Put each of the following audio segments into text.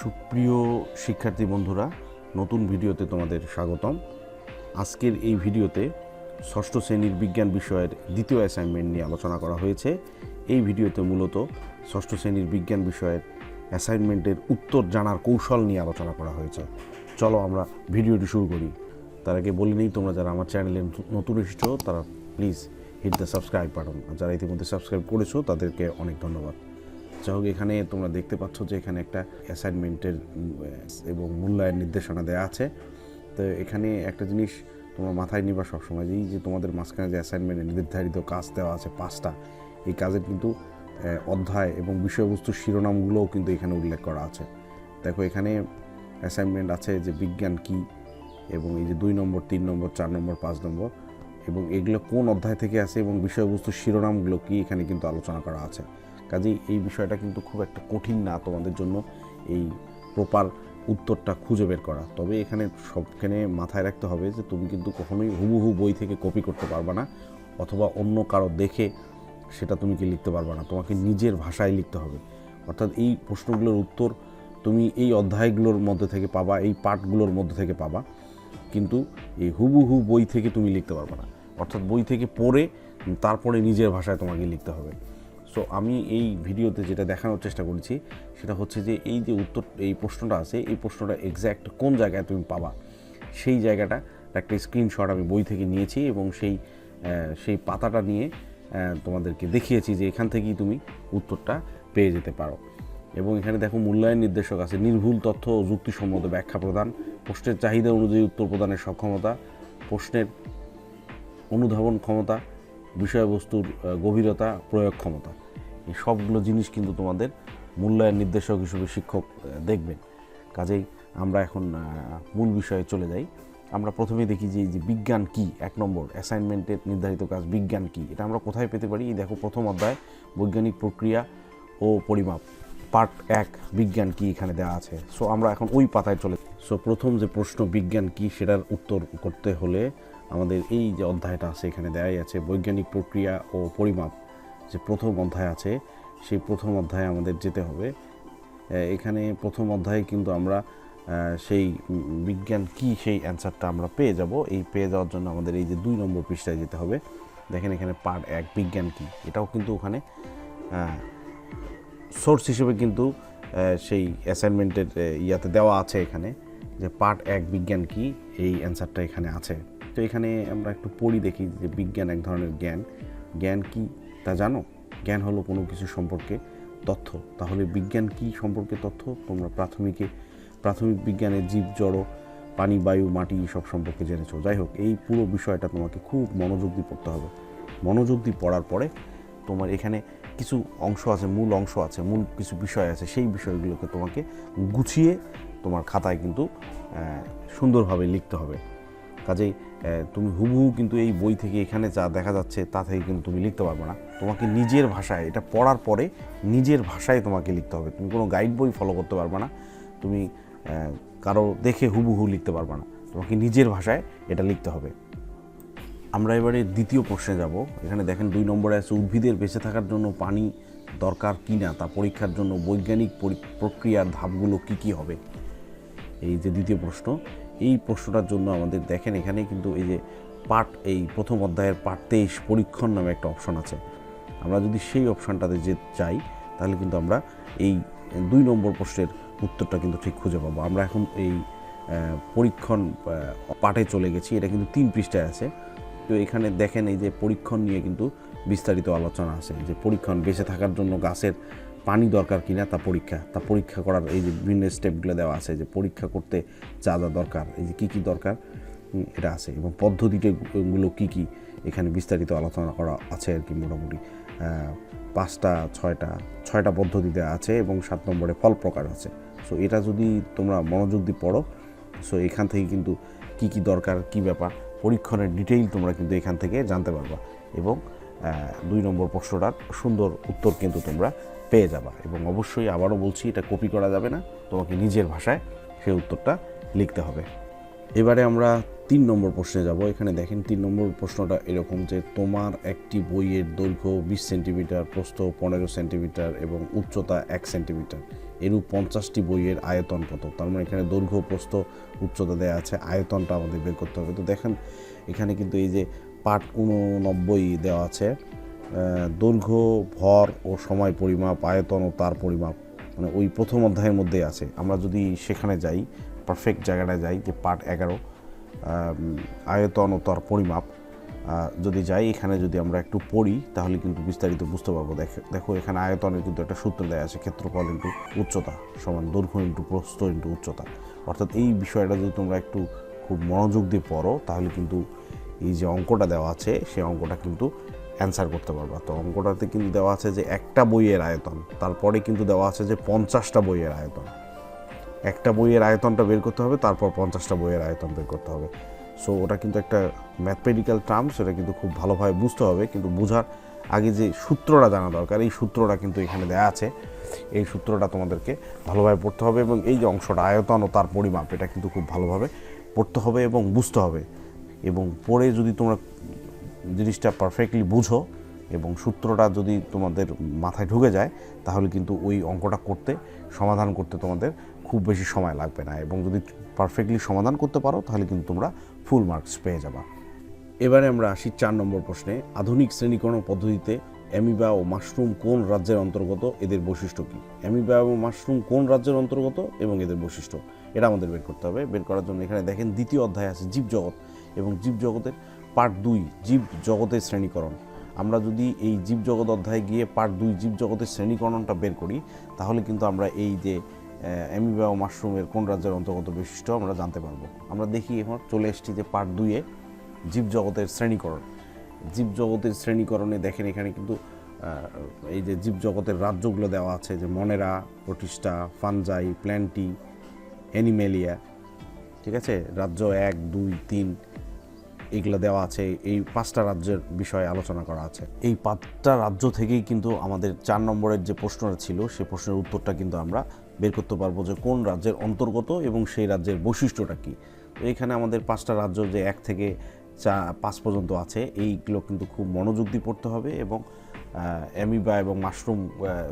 সুপ্রিয় শিক্ষার্থী বন্ধুরা, নতুন ভিডিওতে তোমাদের স্বাগতম। আজকের এই ভিডিওতে ষষ্ঠ শ্রেণির বিজ্ঞান বিষয়ের দ্বিতীয় অ্যাসাইনমেন্ট নিয়ে আলোচনা করা হয়েছে। এই ভিডিওতে মূলত ষষ্ঠ শ্রেণির বিজ্ঞান বিষয়ের অ্যাসাইনমেন্টের উত্তর জানার কৌশল নিয়ে আলোচনা করা হয়েছে। চলো আমরা ভিডিওটি শুরু করি। তার আগে বলে নিই, তোমরা যারা আমার চ্যানেলে নতুন এসেছ, তারা please hit the subscribe button আর যারা ইতিমধ্যে সাবস্ক্রাইব করেছ, তাদেরকে অনেক ধন্যবাদ। যাই হোক, এখানে তোমরা দেখতে পাচ্ছ যে এখানে একটা অ্যাসাইনমেন্টের এবং মূল্যায়ন নির্দেশনা দেওয়া আছে। তো এখানে একটা জিনিস তোমার মাথায় নিবা সবসময়, এই যে তোমাদের মাঝখানে যে অ্যাসাইনমেন্টে নির্ধারিত কাজ দেওয়া আছে পাঁচটা, এই কাজের কিন্তু অধ্যায় এবং বিষয়বস্তুর শিরোনামগুলোও কিন্তু এখানে উল্লেখ করা আছে। দেখো, এখানে অ্যাসাইনমেন্ট আছে যে বিজ্ঞান কি, এবং এই যে দুই নম্বর, তিন নম্বর, চার নম্বর, পাঁচ নম্বর, এবং এগুলো কোন অধ্যায় থেকে আসে এবং বিষয়বস্তুর শিরোনামগুলো কি এখানে কিন্তু আলোচনা করা আছে। কাজেই এই বিষয়টা কিন্তু খুব একটা কঠিন না তোমাদের জন্য এই প্রপার উত্তরটা খুঁজে বের করা। তবে এখানে সবখানে মাথায় রাখতে হবে যে তুমি কিন্তু কখনোই হুবহু বই থেকে কপি করতে পারবে না অথবা অন্য কারও দেখে সেটা তুমি কি লিখতে পারবে না। তোমাকে নিজের ভাষায় লিখতে হবে। অর্থাৎ এই প্রশ্নগুলোর উত্তর তুমি এই অধ্যায়গুলোর মধ্যে থেকে পাবা, এই পাঠগুলোর মধ্যে থেকে পাবা। কিন্তু এই হুবহু বই থেকে তুমি লিখতে পারবে না। অর্থাৎ বই থেকে পড়ে তারপরে নিজের ভাষায় তোমাকে লিখতে হবে। সো আমি এই ভিডিওতে যেটা দেখানোর চেষ্টা করেছি, সেটা হচ্ছে যে এই যে উত্তর, এই প্রশ্নটা আছে, এই প্রশ্নটা এক্স্যাক্ট কোন জায়গায় তুমি পাবা? সেই জায়গাটা একটা স্ক্রিনশট আমি বই থেকে নিয়েছি এবং সেই সেই পাতাটা নিয়ে তোমাদেরকে দেখিয়েছি যে এখান থেকেই তুমি উত্তরটা পেয়ে যেতে পারো। এবং এখানে দেখো মূল্যায়ন নির্দেশক আছে, নির্ভুল তথ্য ও যুক্তিসম্মত ব্যাখ্যা প্রদান, প্রশ্নের চাহিদা অনুযায়ী উত্তর প্রদানের সক্ষমতা, প্রশ্নের অনুধাবন ক্ষমতা, বিষয়বস্তুর গভীরতা, প্রয়োগ ক্ষমতা। এই সবগুলো জিনিস কিন্তু তোমাদের মূল্যায়ন নির্দেশক হিসেবে শিক্ষক দেখবেন। কাজেই আমরা এখন মূল বিষয়ে চলে যাই। আমরা প্রথমে দেখি যে, এই যে বিজ্ঞান কি? এক নম্বর অ্যাসাইনমেন্টের নির্ধারিত কাজ বিজ্ঞান কি? এটা আমরা কোথায় পেতে পারি? দেখো, প্রথম অধ্যায়, বৈজ্ঞানিক প্রক্রিয়া ও পরিমাপ। পার্ট এক, বিজ্ঞান কি এখানে দেওয়া আছে? সো আমরা এখন ওই পাতায় চলে সো প্রথম যে প্রশ্ন, বিজ্ঞান কি? সেটার উত্তর করতে হলে আমাদের এই যে অধ্যায়টা আছে, এখানে দেওয়াই আছে বৈজ্ঞানিক প্রক্রিয়া ও পরিমাপ। যে প্রথম অধ্যায় আছে, সেই প্রথম অধ্যায়ে আমাদের যেতে হবে। এখানে প্রথম অধ্যায়ে কিন্তু আমরা সেই বিজ্ঞান কি সেই অ্যান্সারটা আমরা পেয়ে যাব। এই পেয়ে যাওয়ার জন্য আমাদের এই যে দুই নম্বর পৃষ্ঠায় যেতে হবে। দেখেন এখানে পার্ট এক, বিজ্ঞান কি? এটাও কিন্তু ওখানে সোর্স হিসেবে কিন্তু সেই অ্যাসাইনমেন্টের ইয়াতে দেওয়া আছে এখানে যে পার্ট এক, বিজ্ঞান কি? এই অ্যান্সারটা এখানে আছে। তো এখানে আমরা একটু পড়ি দেখি যে বিজ্ঞান এক ধরনের জ্ঞান। জ্ঞান কি? তা জানো? জ্ঞান হলো কোনো কিছু সম্পর্কে তথ্য। তাহলে বিজ্ঞান কি সম্পর্কে তথ্য? তোমরা প্রাথমিকে, প্রাথমিক বিজ্ঞানের জীব, জড়, পানি, বায়ু, মাটি সব সম্পর্কে জেনেছো। যাই হোক, এই পুরো বিষয়টা তোমাকে খুব মনোযোগ দিয়ে পড়তে হবে। মনোযোগ দিয়ে পড়ার পরে তোমার এখানে কিছু অংশ আছে, মূল অংশ আছে, মূল কিছু বিষয় আছে। সেই বিষয়গুলোকে তোমাকে গুছিয়ে তোমার খাতায় কিন্তু সুন্দরভাবে লিখতে হবে। কাজেই তুমি হুবহু কিন্তু এই বই থেকে এখানে যা দেখা যাচ্ছে তা থেকে কিন্তু তুমি লিখতে পারবে না। তোমাকে নিজের ভাষায়, এটা পড়ার পরে নিজের ভাষায় তোমাকে লিখতে হবে। তুমি কোনো গাইড বই ফলো করতে পারবে না। তুমি কারও দেখে হুবহু লিখতে পারবে না। তোমাকে নিজের ভাষায় এটা লিখতে হবে। আমরা এবারে দ্বিতীয় প্রশ্নে যাব। এখানে দেখেন দুই নম্বরে আছে, উদ্ভিদের বেঁচে থাকার জন্য পানি দরকার কি না? তা পরীক্ষার জন্য বৈজ্ঞানিক পরি- প্রক্রিয়ার ধাপগুলো কি কি হবে? এই যে দ্বিতীয় প্রশ্ন। এই প্রশ্নটার জন্য আমাদের দেখেন এখানে কিন্তু এই যে পার্ট এই প্রথম অধ্যায়ের পাঠ তেইশ, পরীক্ষণ নামে একটা অপশন আছে। আমরা যদি সেই অপশানটাতে যে চাই তাহলে কিন্তু আমরা এই দুই নম্বর প্রশ্নের উত্তরটা কিন্তু ঠিক খুঁজে পাবো। আমরা এখন এই পরীক্ষণ পাঠে চলে গেছি, এটা কিন্তু তিন পৃষ্ঠায় আছে। তো এখানে দেখেন এই যে পরীক্ষণ নিয়ে কিন্তু বিস্তারিত আলোচনা আছে। যে পরীক্ষণ বেঁচে থাকার জন্য গাছের পানি দরকার কিনা তা পরীক্ষা তা পরীক্ষা করার এই যে বিভিন্ন স্টেপগুলো দেওয়া আছে যে পরীক্ষা করতে যা যা দরকার, এই যে কী কী দরকার এটা আছে। এবং পদ্ধতিগুলো কী কী, এখানে বিস্তারিত আলোচনা করা আছে আর কি মোটামুটি। পাঁচটা, ছয়টা ছয়টা পদ্ধতি দেওয়া আছে এবং সাত নম্বরে ফল প্রকার আছে। সো এটা যদি তোমরা মনোযোগ দিয়ে পড়ো সো এখান থেকে কিন্তু কি কি দরকার, কি ব্যাপার, পরীক্ষণের ডিটেইল তোমরা কিন্তু এখান থেকে জানতে পারবা। এবং দুই নম্বর প্রশ্নটার সুন্দর উত্তর কিন্তু তোমরা পেয়ে যাবা এবং অবশ্যই আবারও বলছি, এটা কপি করা যাবে না। তোমাকে নিজের ভাষায় সেই উত্তরটা লিখতে হবে। এবারে আমরা তিন নম্বর প্রশ্নে যাব। এখানে দেখেন তিন নম্বর প্রশ্নটা এরকম যে, তোমার একটি বইয়ের দৈর্ঘ্য বিশ সেন্টিমিটার, প্রস্থ পনেরো সেন্টিমিটার এবং উচ্চতা এক সেন্টিমিটার। এরূপ পঞ্চাশটি বইয়ের আয়তন কত? তার মানে এখানে দৈর্ঘ্য, প্রস্থ, উচ্চতা দেওয়া আছে, আয়তনটা আমাদের বের করতে হবে। তো দেখেন, এখানে কিন্তু এই যে পাট উননব্বই দেওয়া আছে দৈর্ঘ্য, ভর ও সময় পরিমাপ, আয়তন ও তার পরিমাপ মানে ওই প্রথম অধ্যায়ের মধ্যেই আছে। আমরা যদি সেখানে যাই পারফেক্ট জায়গাটায় যাই, যে পার্ট এগারো আয়তন ও তার পরিমাপ যদি যাই, এখানে যদি আমরা একটু পড়ি, তাহলে কিন্তু বিস্তারিত বুঝতে পারব। দেখো দেখো, এখানে আয়তনের কিন্তু একটা সূত্র দেওয়া আছে, ক্ষেত্রফল ইন্টু উচ্চতা সমান দৈর্ঘ্য ইন্টু প্রস্থ ইন্টু উচ্চতা। অর্থাৎ এই বিষয়টা যদি তোমরা একটু খুব মনোযোগ দিয়ে পড়ো, তাহলে কিন্তু এই যে অঙ্কটা দেওয়া আছে সেই অঙ্কটা কিন্তু অ্যান্সার করতে পারবা। তো অঙ্কটাতে কিন্তু দেওয়া আছে যে একটা বইয়ের আয়তন, তারপরে কিন্তু দেওয়া আছে যে পঞ্চাশটা বইয়ের আয়তন। একটা বইয়ের আয়তনটা বের করতে হবে, তারপর পঞ্চাশটা বইয়ের আয়তন বের করতে হবে। সো ওটা কিন্তু একটা ম্যাথমেটিক্যাল টার্ম সেটা কিন্তু খুব ভালোভাবে বুঝতে হবে, কিন্তু বোঝার আগে যে সূত্রটা জানা দরকার, এই সূত্রটা কিন্তু এখানে দেওয়া আছে। এই সূত্রটা তোমাদেরকে ভালোভাবে পড়তে হবে এবং এই যে অংশটা, আয়তন ও তার পরিমাপ, এটা কিন্তু খুব ভালোভাবে পড়তে হবে এবং বুঝতে হবে। এবং পড়ে যদি তোমরা জিনিসটা পারফেক্টলি বুঝো এবং সূত্রটা যদি তোমাদের মাথায় ঢুকে যায়, তাহলে কিন্তু ওই অঙ্কটা করতে, সমাধান করতে তোমাদের খুব বেশি সময় লাগবে না এবং যদি পারফেক্টলি সমাধান করতে পারো, তাহলে কিন্তু তোমরা ফুল মার্কস পেয়ে যাবা। এবারে আমরা আসি চার নম্বর প্রশ্নে। আধুনিক শ্রেণীকরণ পদ্ধতিতে অ্যামিবা ও মাশরুম কোন রাজ্যের অন্তর্গত? এদের বৈশিষ্ট্য কী? অ্যামিবা এবং মাশরুম কোন রাজ্যের অন্তর্গত এবং এদের বৈশিষ্ট্য? এটা আমাদের বের করতে হবে। বের করার জন্য এখানে দেখেন দ্বিতীয় অধ্যায় আছে জীবজগৎ এবং জীবজগতের পার্ট দুই, জীব জগতের শ্রেণীকরণ। আমরা যদি এই জীবজগৎ অধ্যায়ে গিয়ে পার্ট দুই জীবজগতের শ্রেণীকরণটা বের করি, তাহলে কিন্তু আমরা এই যে অ্যামিবা ও মাশরুমের কোন রাজ্যের অন্তর্গত বৈশিষ্ট্য আমরা জানতে পারব। আমরা দেখি এখন চলে এসেছি যে পার্ট দুইয়ে জীবজগতের শ্রেণীকরণ। জীবজগতের শ্রেণীকরণে দেখেন এখানে কিন্তু এই যে জীবজগতের রাজ্যগুলো দেওয়া আছে, যে মনেরা, প্রতিষ্ঠা, ফানজাই, প্ল্যান্টি, অ্যানিমেলিয়া, ঠিক আছে? রাজ্য এক, দুই, তিন এগুলো দেওয়া আছে, এই পাঁচটা রাজ্যের বিষয়ে আলোচনা করা আছে। এই পাঁচটা রাজ্য থেকেই কিন্তু আমাদের চার নম্বরের যে প্রশ্নটা ছিল সেই প্রশ্নের উত্তরটা কিন্তু আমরা বের করতে পারব যে কোন রাজ্যের অন্তর্গত এবং সেই রাজ্যের বৈশিষ্ট্যটা কী। তো এখানে আমাদের পাঁচটা রাজ্য যে এক থেকে চা, পাঁচ পর্যন্ত আছে, এইগুলো কিন্তু খুব মনোযোগ দিয়ে পড়তে হবে এবং অ্যামিবা এবং মাশরুম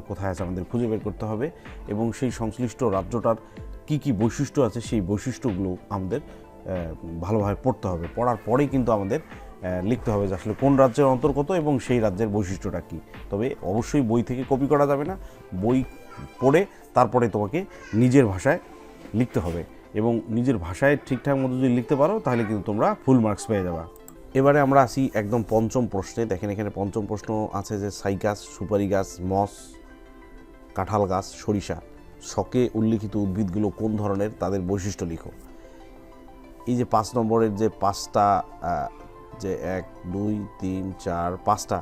কোথায় আছে আমাদের খুঁজে বের করতে হবে এবং সেই সংশ্লিষ্ট রাজ্যটার কি কি বৈশিষ্ট্য আছে, সেই বৈশিষ্ট্যগুলো আমাদের ভালোভাবে পড়তে হবে। পড়ার পরেই কিন্তু আমাদের লিখতে হবে যে আসলে কোন রাজ্যের অন্তর্গত এবং সেই রাজ্যের বৈশিষ্ট্যটা কী। তবে অবশ্যই বই থেকে কপি করা যাবে না। বই পড়ে তারপরে তোমাকে নিজের ভাষায় লিখতে হবে এবং নিজের ভাষায় ঠিকঠাক মতো যদি লিখতে পারো, তাহলে কিন্তু তোমরা ফুল মার্কস পেয়ে যাবা। এবারে আমরা আসি একদম পঞ্চম প্রশ্নে। দেখেন এখানে পঞ্চম প্রশ্ন আছে যে সাই গাছ, সুপারি গাছ, মস, কাঁঠাল গাছ, সরিষা, শকে উল্লিখিত উদ্ভিদগুলো কোন ধরনের, তাদের বৈশিষ্ট্য লিখো। এই যে পাঁচ নম্বরের যে পাঁচটা যে এক, দুই, তিন, চার, পাঁচটা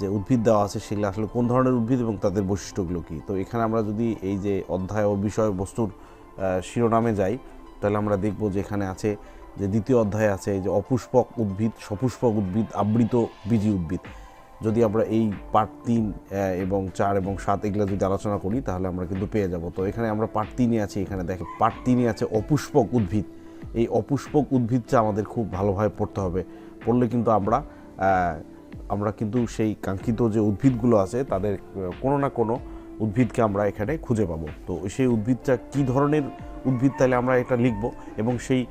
যে উদ্ভিদ দেওয়া আছে, সেগুলো আসলে কোন ধরনের উদ্ভিদ এবং তাদের বৈশিষ্ট্যগুলো কী? তো এখানে আমরা যদি এই যে অধ্যায় ও বিষয় বস্তুর শিরোনামে যাই, তাহলে আমরা দেখব যে এখানে আছে যে দ্বিতীয় অধ্যায় আছে যে অপুষ্পক উদ্ভিদ, সপুষ্পক উদ্ভিদ, আবৃত বীজি উদ্ভিদ। যদি আমরা এই পার্ট তিন এবং চার এবং সাত এগুলো যদি আলোচনা করি, তাহলে আমরা কিন্তু পেয়ে যাব। তো এখানে আমরা পার্ট তিনে আছি, এখানে দেখে পার্ট তিনে আছে অপুষ্পক উদ্ভিদ। এই অপুষ্পক উদ্ভিদটা আমাদের খুব ভালোভাবে পড়তে হবে। পড়লে কিন্তু আমরা আমরা কিন্তু সেই কাঙ্ক্ষিত যে উদ্ভিদগুলো আছে, তাদের কোনো না কোনো উদ্ভিদকে আমরা এখানে খুঁজে পাবো। তো সেই উদ্ভিদটা কি ধরনের উদ্ভিদ তাহলে আমরা এটা লিখব এবং সেই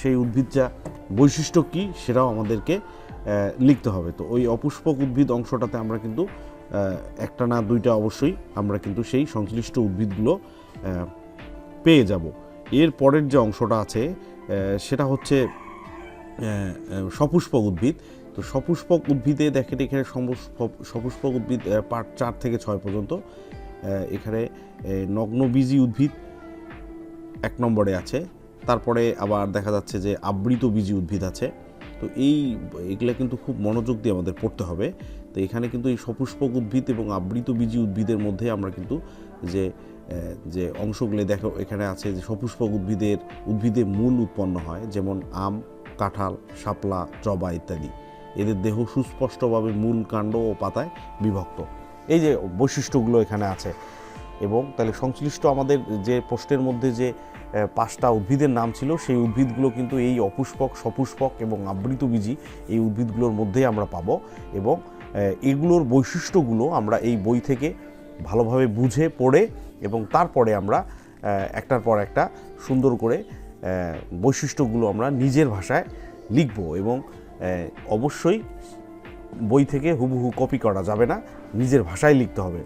সেই উদ্ভিদটা বৈশিষ্ট্য কি সেটাও আমাদেরকে লিখতে হবে। তো ওই অপুষ্পক উদ্ভিদ অংশটাতে আমরা কিন্তু একটা না দুইটা অবশ্যই আমরা কিন্তু সেই সংশ্লিষ্ট উদ্ভিদগুলো পেয়ে যাব। এর পরের যে অংশটা আছে সেটা হচ্ছে সপুষ্পক উদ্ভিদ। তো সপুষ্পক উদ্ভিদে দেখেন এখানে সপুষ্পক উদ্ভিদ পার্ট চার থেকে ছয় পর্যন্ত এখানে নগ্নবীজি উদ্ভিদ এক নম্বরে আছে। তারপরে আবার দেখা যাচ্ছে যে আবৃত বীজি উদ্ভিদ আছে। তো এই, এগুলো কিন্তু খুব মনোযোগ দিয়ে আমাদের পড়তে হবে। তো এখানে কিন্তু এই সপুষ্পক উদ্ভিদ এবং আবৃত বীজি উদ্ভিদের মধ্যে আমরা কিন্তু যে যে অংশগুলি দেখো, এখানে আছে যে সপুষ্পক উদ্ভিদের, উদ্ভিদে মূল উৎপন্ন হয়, যেমন আম, কাঁঠাল, শাপলা, জবা ইত্যাদি। এদের দেহ সুস্পষ্টভাবে মূল কাণ্ড ও পাতায় বিভক্ত। এই যে বৈশিষ্ট্যগুলো এখানে আছে। এবং তাহলে সংশ্লিষ্ট আমাদের যে প্রশ্নের মধ্যে যে পাঁচটা উদ্ভিদের নাম ছিল, সেই উদ্ভিদগুলো কিন্তু এই অপুষ্পক, সপুষ্পক এবং আবৃতবীজী এই উদ্ভিদগুলোর মধ্যেই আমরা পাবো। এবং এগুলোর বৈশিষ্ট্যগুলো আমরা এই বই থেকে ভালোভাবে বুঝে পড়ে এবং তারপরে আমরা একটার পর একটা সুন্দর করে বৈশিষ্ট্যগুলো আমরা নিজের ভাষায় লিখব এবং অবশ্যই বই থেকে হুবহু কপি করা যাবে না, নিজের ভাষায় লিখতে হবে।